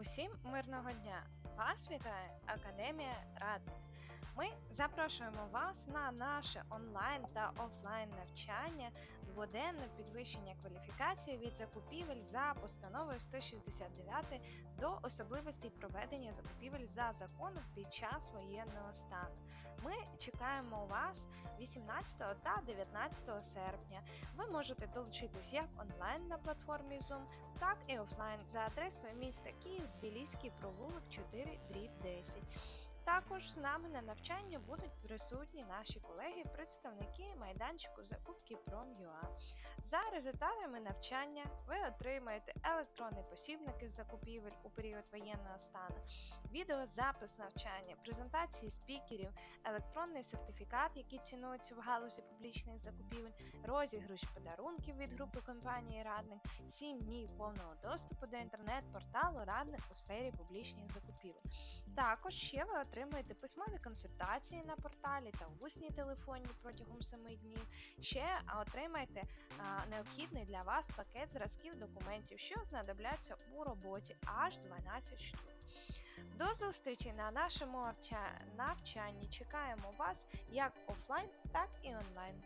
Усім мирного дня! Вас вітає Академія Радник. Ми запрошуємо вас на наше онлайн та офлайн навчання, дводенне підвищення кваліфікації від закупівель за постановою 169 до особливостей проведення закупівель за законом під час воєнного стану. Ми чекаємо вас 18 та 19 серпня. Ви можете долучитись як онлайн на платформі Zoom, так і офлайн за адресою міста Київ, Білійський провулок 4 дріб 10. Також з нами на навчанні будуть присутні наші колеги, представники майданчику закупки Prom.ua. За результатами навчання ви отримаєте електронний посібник із закупівель у період воєнного стану, відеозапис навчання, презентації спікерів, електронний сертифікат, який цінується в галузі публічних закупівель, розіграш подарунків від групи компанії Радник, 7 днів повного доступу до інтернет-порталу Радник у сфері публічних закупівель. Також ще ви отримаєте письмові консультації на порталі та усні телефонні протягом 7 днів. Ще отримаєте необхідний для вас пакет зразків документів, що знадобляться у роботі аж 12 штук. До зустрічі на нашому навчанні. Чекаємо вас як офлайн, так і онлайн.